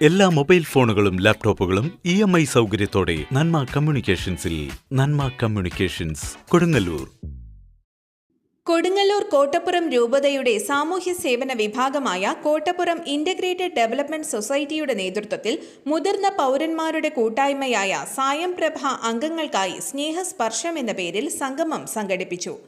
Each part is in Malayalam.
എല്ലാ മൊബൈൽ ഫോണുകളും ലാപ്ടോപ്പുകളും ഇ എം ഐ സൗകര്യത്തോടെ നന്മ കമ്മ്യൂണിക്കേഷൻസിൽ നന്മ കമ്മ്യൂണിക്കേഷൻസ് കൊടുങ്ങല്ലൂർ. കൊടുങ്ങല്ലൂർ കോട്ടപ്പുറം രൂപതയുടെ സാമൂഹ്യ സേവന വിഭാഗമായ കോട്ടപ്പുറം ഇന്റഗ്രേറ്റഡ് ഡെവലപ്മെന്റ് സൊസൈറ്റിയുടെ നേതൃത്വത്തിൽ മുതിർന്ന പൗരന്മാരുടെ കൂട്ടായ്മയായ സായം പ്രഭ അംഗങ്ങൾക്കായി സ്നേഹസ്പർശം എന്ന പേരിൽ സംഗമം സംഘടിപ്പിച്ചു.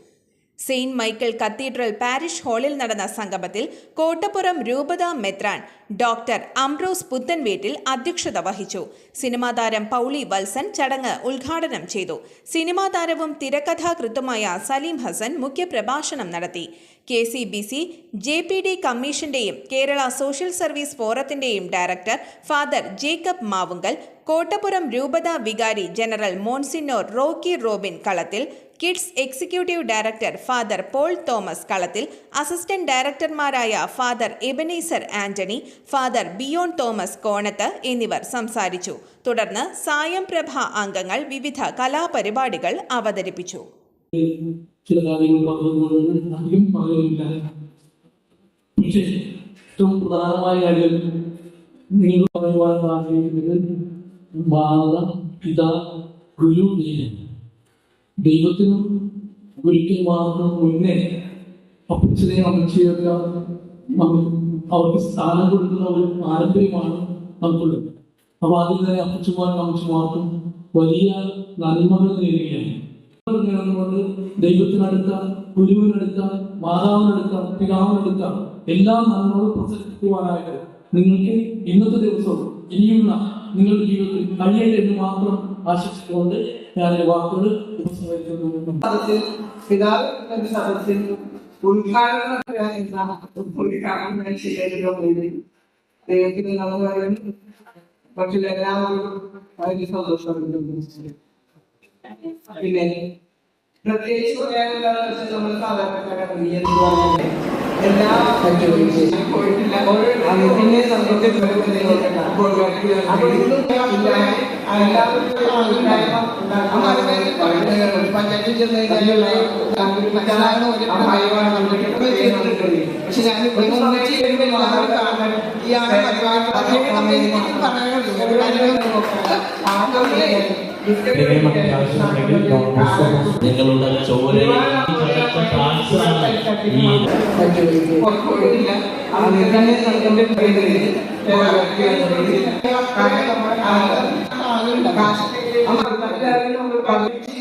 സെയിന്റ് മൈക്കിൾ കത്തീഡ്രൽ പാരിഷ് ഹാളിൽ നടന്ന സംഗമത്തിൽ കോട്ടപ്പുറം രൂപത മെത്രാൻ ഡോക്ടർ അംബ്രോസ് പുത്തൻവീട്ടിൽ അധ്യക്ഷത വഹിച്ചു. സിനിമാ താരം പൗളി വത്സൻ ചടങ്ങ് ഉദ്ഘാടനം ചെയ്തു. സിനിമാ താരവും തിരക്കഥാകൃത്തുമായ സലീം ഹസൻ മുഖ്യപ്രഭാഷണം നടത്തി. K C B C J P D കമ്മീഷന്റെയും Kerala social service ഫോറത്തിന്റെയും director father Jacob Mavunkal Kottappuram രൂപത വികാരി general monsignor Rocky Robin Kalathil KIDS executive director father Paul Thomas Kalathil assistant ഡയറക്ടർമാരായ father Ebenezer Antony father Biyon Thomas Konath എന്നിവർ സംസാരിച്ചു. തുടർന്ന് സായം പ്രഭ അംഗങ്ങൾ വിവിധ കലാപരിപാടികൾ അവതരിപ്പിച്ചു. ചില കാര്യങ്ങൾ നിങ്ങൾ ദൈവത്തിനും ഒരിക്കൽ മാത്രം മുന്നേ അപ്പച്ചനെ അമ്മച്ചിയൊക്കെ അവർക്ക് സ്ഥാനം കൊടുക്കുന്ന ഒരു പാരമ്പര്യമാണ് നമുക്കുള്ളത്. അപ്പൊ അതിൽ തന്നെ അപ്പച്ചുമാരും അമ്മച്ചുമാർക്കും വലിയ നന്മകൾ നേടുകയാണ്. കൊണ്ട് ദൈവത്തിനടുത്ത ഗുരുവിനടുത്ത മാതാവിനടുത്ത പിതാവിനടുത്ത എല്ലാ നന്മകളും പ്രസരിപ്പിക്കുവാനായിട്ട് നിങ്ങൾക്ക് ഇന്നത്തെ ദിവസവും ഇനിയുള്ള നിങ്ങളുടെ ജീവിതത്തിൽ കഴിയട്ടെ എന്ന് മാത്രം ആശിച്ചുകൊണ്ട് ഞാൻ വാക്കുകൾ ഉപസംഹരിക്കുന്നു. പിതാവ് ഉദ്ഘാടനം എന്താണ് ഉദ്ഘാടനം ചെയ്തിട്ടുള്ളത് ദൈവത്തിന് നമ്മൾ പറയുന്നു പക്ഷേ എല്ലാവർക്കും വളരെ സന്തോഷമുണ്ട് പിന്നെ പ്രത്യേകിച്ച് പറയാനുള്ള നമ്മൾ സാധാരണക്കാരാണ് എന്ന് എല്ലാ പോയിട്ടില്ല അതിനെ പഞ്ചായത്തിൽ ചെന്ന് കഴിഞ്ഞാൽ പക്ഷെ ഞാൻ നിങ്ങളുടെ ഈ പോയിട്ടില്ല അതിനെ സംഘത്തിന്റെ പേരിൽ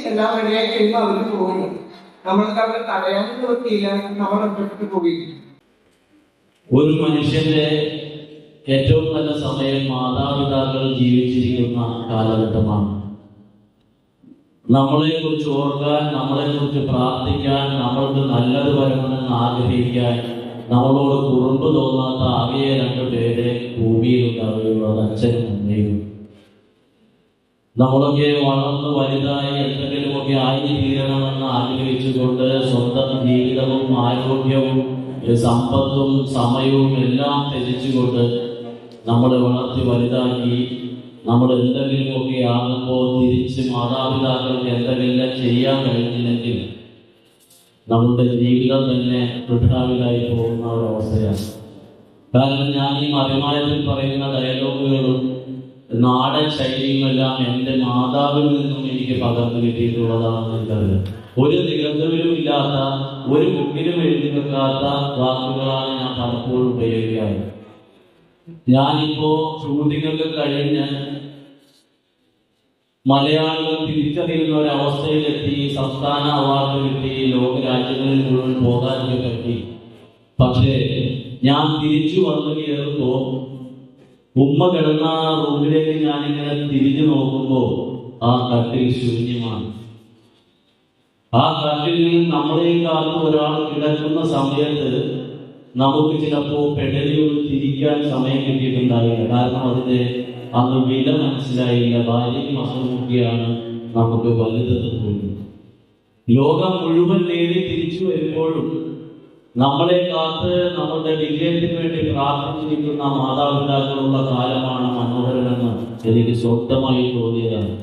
എല്ലാം വഴിയായിട്ടും അവർ പോകുന്നു നമ്മൾക്ക് അവരെ തടയാൻ നിർത്തിയില്ല നമ്മൾ ഒറ്റപ്പെട്ടു ഒരു മനുഷ്യന്റെ ഏറ്റവും നല്ല സമയം മാതാപിതാക്കൾ ജീവിച്ചിരിക്കുന്ന കാലഘട്ടമാണ്. നമ്മളെ കുറിച്ച് ഓർക്കാൻ നമ്മളെ കുറിച്ച് പ്രാർത്ഥിക്കാൻ നമ്മൾക്ക് നല്ലത് വരണമെന്ന് ആഗ്രഹിക്കാൻ നമ്മളോട് കുറുമ്പ് തോന്നാത്ത ആകെ രണ്ട് പേരെ ഭൂമിയിലുണ്ടാവുകയുള്ളത് അച്ഛനും അമ്മയും. നമ്മളൊക്കെ വളർന്ന് വലുതായി എന്തെങ്കിലുമൊക്കെ ആയി തീരണമെന്ന് ആഗ്രഹിച്ചുകൊണ്ട് സ്വന്തം ജീവിതവും ആരോഗ്യവും സമ്പത്തും സമയവും എല്ലാം ത്യജിച്ചുകൊണ്ട് നമ്മളെ വളർത്തി വലുതാക്കി നമ്മൾ എന്തെങ്കിലുമൊക്കെ ആകുമ്പോൾ തിരിച്ച് മാതാപിതാക്കൾക്ക് എന്തെങ്കിലും ചെയ്യാൻ കഴിഞ്ഞില്ലെങ്കിൽ നമ്മുടെ ജീവിതം തന്നെ വൃദ്ധാവിലായി പോകുന്ന ഒരു അവസ്ഥയാണ്. കാരണം ഞാൻ ഈ മറിമായത്തിൽ പറയുന്ന ഡയലോഗുകളും നാടൻ ശൈലിയുമെല്ലാം എന്റെ മാതാവിൽ നിന്നും എനിക്ക് പകർന്നു കിട്ടിയിട്ടുള്ളതാണെന്ന് എനിക്കറിയാം ഒരു നിഗന്ധവിലും ഇല്ലാത്ത ഒരു ബുക്കിലും എഴുതി വെക്കാത്ത വാക്കുകളാണ് ഞാൻ പലപ്പോഴും ഉപയോഗിക്കാറ് ഞാനിപ്പോ ഷൂട്ടിങ്ങൊക്കെ കഴിഞ്ഞ് മലയാളികൾ തിരിച്ചറിയുന്ന ഒരു സംസ്ഥാന അവാർഡ് കിട്ടി ലോക രാജ്യങ്ങളിൽ മുഴുവൻ പോകാനൊക്കെ പറ്റി. പക്ഷേ ഞാൻ തിരിച്ചു വന്നു കയറുമ്പോ ഉമ്മ കിടന്ന റൂമിലേക്ക് ഞാനിങ്ങനെ തിരിഞ്ഞു നോക്കുമ്പോ ആ കട്ടിൽ ശൂന്യമാണ്. ആ കട്ടിൽ നമ്മളെയും കാലത്ത് ഒരാൾ കിടക്കുന്ന സമയത്ത് നമുക്ക് ചിലപ്പോ പെടലിയൊന്ന് തിരിക്കാൻ സമയം കിട്ടിയിട്ടുണ്ടാവില്ല. കാരണം അതിന്റെ അന്ന് വില മനസ്സിലായില്ല. ഭാര്യയും അസുഖമൊക്കെയാണ് നമുക്ക് വലുതെന്ന് തോന്നുന്നു ലോകം മുഴുവൻ നേടി തിരിച്ചു വരുമ്പോഴും നമ്മളെ കാത്ത് നമ്മുടെ വിജയത്തിന് വേണ്ടി പ്രാർത്ഥിച്ചിരിക്കുന്ന മാതാപിതാക്കളുള്ള കാലമാണ് മനോഹരമെന്ന് എനിക്ക് സ്വന്തമായി തോന്നിയതാണ്.